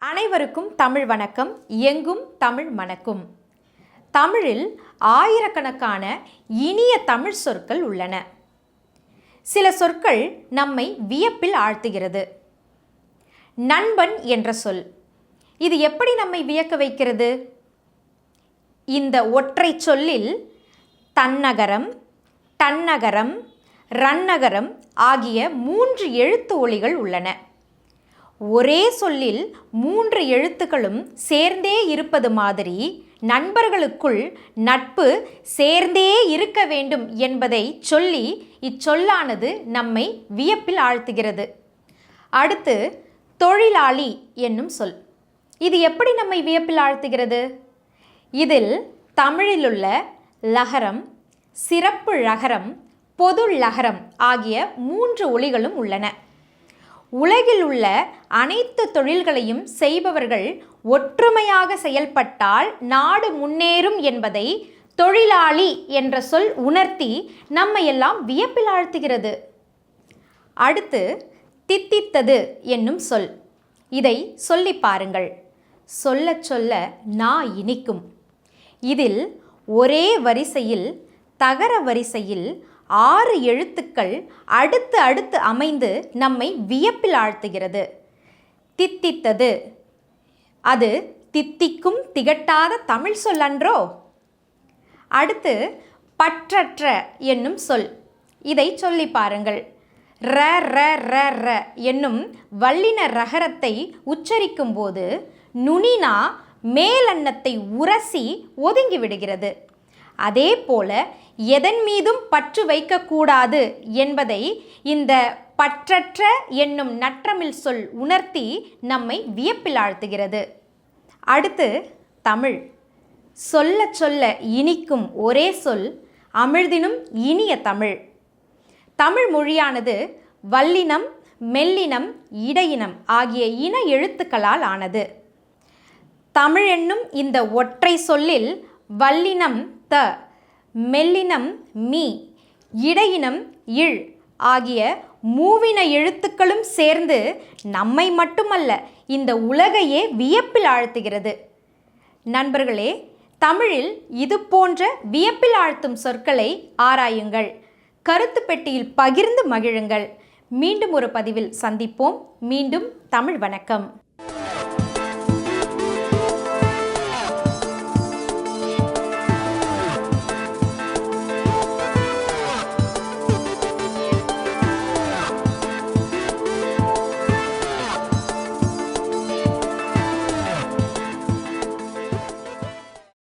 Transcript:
அனைவருக்கும் தமிழ் வணக்கம். எங்கும் தமிழ் மணக்கும். தமிழில் ஆயிரக்கணக்கான இனிய தமிழ் சொற்கள் உள்ளன. சில சொற்கள் நம்மை வியப்பில் ஆழ்த்துகிறது. நண்பன் என்ற சொல். இது எப்படி நம்மை வியக்க வைக்கிறது? இந்த ஒற்றை சொல்லில் தன்னகரம் தன்னகரம் ரன்னகரம் ஆகிய மூன்று எழுத்து ஒளிகள் உள்ளன. ஒரே சொல்லில் மூன்று எழுத்துக்களும் சேர்ந்தே இருப்பது மாதிரி நண்பர்களுக்குள் நட்பு சேர்ந்தே இருக்க வேண்டும் என்பதை சொல்லி இச்சொல்லானது நம்மை வியப்பில் ஆழ்த்துகிறது. அடுத்து தொழிலாளி என்னும் சொல். இது எப்படி நம்மை வியப்பில் ஆழ்த்துகிறது? இதில் தமிழிலுள்ள லகரம் சிறப்பு லகரம் பொது லகரம் ஆகிய மூன்று ஒலிகளும் உள்ளன. உலகில் உள்ள அனைத்து தொழில்களையும் செய்பவர்கள் ஒற்றுமையாக செயல்பட்டால் நாடு முன்னேறும் என்பதை தொழிலாளி என்ற சொல் உணர்த்தி நம்மை எல்லாம் வியப்பில் ஆழ்த்துகிறது. அடுத்து தித்தித்தது என்னும் சொல். இதை சொல்லி பாருங்கள். சொல்ல சொல்ல நா இனிக்கும். இதில் ஒரே வரிசையில் தகர வரிசையில் ஆறு எழுத்துக்கள் அடுத்து அடுத்து அமைந்து நம்மை வியப்பில் ஆழ்த்துகிறது. தித்தித்தது. அது தித்திக்கும் திகட்டாத தமிழ் சொல் அன்றோ? அடுத்து பற்றற்ற என்னும் சொல். இதை சொல்லி பாருங்கள். ர ர ர ர என்னும் வல்லின ரகரத்தை உச்சரிக்கும் போது நுனினா மேலன்னத்தை உரசி ஒதுங்கி விடுகிறது. அதே போல எதன் மீதும் பற்று வைக்கக்கூடாது என்பதை இந்த பற்றற்ற என்னும் நற்றமிழ் சொல் உணர்த்தி நம்மை வியப்பில் ஆழ்த்துகிறது அடுத்து தமிழ். சொல்ல சொல்ல இனிக்கும் ஒரே சொல் அமிழ்தினும் இனிய தமிழ். தமிழ் மொழியானது வல்லினம் மெல்லினம் இடையினம் ஆகிய இன எழுத்துக்களால் ஆனது. தமிழ் என்னும் இந்த ஒற்றை சொல்லில் வல்லினம் த மெல்லினம் மீ இடையினம் இழ் ஆகிய மூவின எழுத்துக்களும் சேர்ந்து நம்மை மட்டுமல்ல இந்த உலகையே வியப்பில் ஆழ்த்துகிறது. நண்பர்களே தமிழில் இது போன்ற வியப்பில் ஆழ்த்தும் சொற்களை ஆராயுங்கள். கருத்து பெட்டியில் பகிர்ந்து மகிழுங்கள். மீண்டும் ஒரு பதிவில் சந்திப்போம். மீண்டும் தமிழ் வணக்கம்.